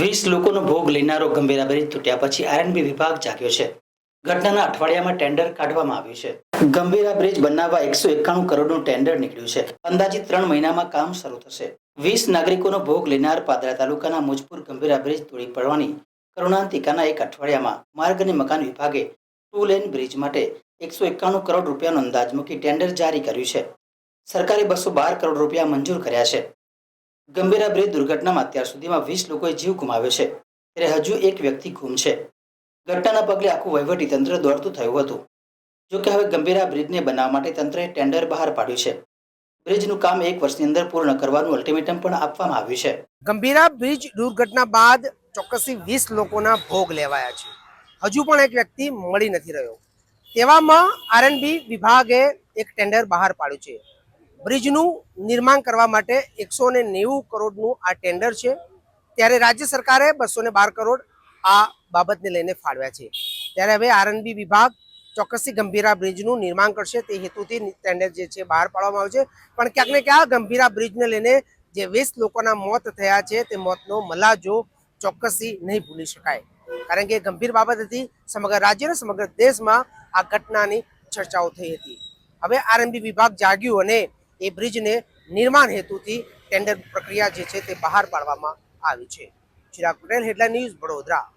વીસ લોકોનો ભોગ લેનારો ગંભીરા બ્રિજ તૂટ્યા પછી આરએનબી વિભાગ જાગ્યો છે. ઘટનાના અઠવાડિયામાં ટેન્ડર કાઢવામાં આવ્યું છે. ગંભીરા બ્રિજ બનાવવા એકસો એકાણું કરોડનું ટેન્ડર નીકળ્યું છે. અંદાજિત ત્રણ મહિનામાં કામ શરૂ થશે. વીસ નાગરિકોનો ભોગ લેનાર પાદરા તાલુકાના મુજપુર ગંભીરા બ્રિજ તોડી પડવાની કરુણાંતિકાના એક અઠવાડિયામાં માર્ગ અને મકાન વિભાગે ટુ લેન બ્રિજ માટે એકસો એકાણું કરોડ રૂપિયાનો અંદાજ મૂકી ટેન્ડર જારી કર્યું છે. સરકારે બસો બાર કરોડ રૂપિયા મંજૂર કર્યા છે. ગંભીરા બ્રિજ દુર્ઘટનામાં અત્યાર સુધીમાં વીસ લોકોએ જીવ ગુમાવ્યો છે. ત્યારે હજુ એક વ્યક્તિ ગુમ છે. ઘટનાના પગલે આખું વહીવટી તંત્ર દોડતું થયું હતું. જો કે હવે ગંભીરા બ્રિજને બનાવવા માટે તંત્રએ ટેન્ડર બહાર પાડ્યું છે. બ્રિજનું કામ એક વર્ષની અંદર પૂર્ણ કરવાનું અલ્ટિમેટમ પણ આપવામાં આવ્યું છે. ગંભીરા બ્રિજ દુર્ઘટના બાદ ચોક્કસી વીસ લોકોના ભોગ લેવાયા છે. હજુ પણ એક વ્યક્તિ મળી નથી રહ્યો. તેવામાં આરએનબી વિભાગે એક ટેન્ડર બહાર પાડ્યું છે. બ્રિજનું નિર્માણ કરવા માટે એકસો ને નેવું કરોડનું આ ટેન્ડર છે. ત્યારે રાજ્ય સરકારે બસો બાર કરોડ આ બાબતને લઈને ફાળવ્યા છે. ત્યારે હવે આરએનબી વિભાગ ચોક્કસથી ગંભીરા બ્રિજનું નિર્માણ કરશે. તે હેતુથી ટેન્ડર જે છે બહાર પાડવામાં આવ્યું છે. પણ ક્યાંક ને ક્યાંક ગંભીરા બ્રિજને લઈને જે વીસ લોકોના મોત થયા છે, તે મોતનો મલાજો ચોક્કસથી નહીં ભૂલી શકાય. કારણ કે ગંભીર બાબત હતી. સમગ્ર રાજ્ય અને સમગ્ર દેશમાં આ ઘટનાની ચર્ચાઓ થઈ હતી. હવે આરએમબી વિભાગ જાગ્યું અને એ બ્રિજને નિર્માણ હેતુથી ટેન્ડર પ્રક્રિયા જે છે તે બહાર પાડવામાં આવી છે. Chirag Patel, headline news, Vadodara.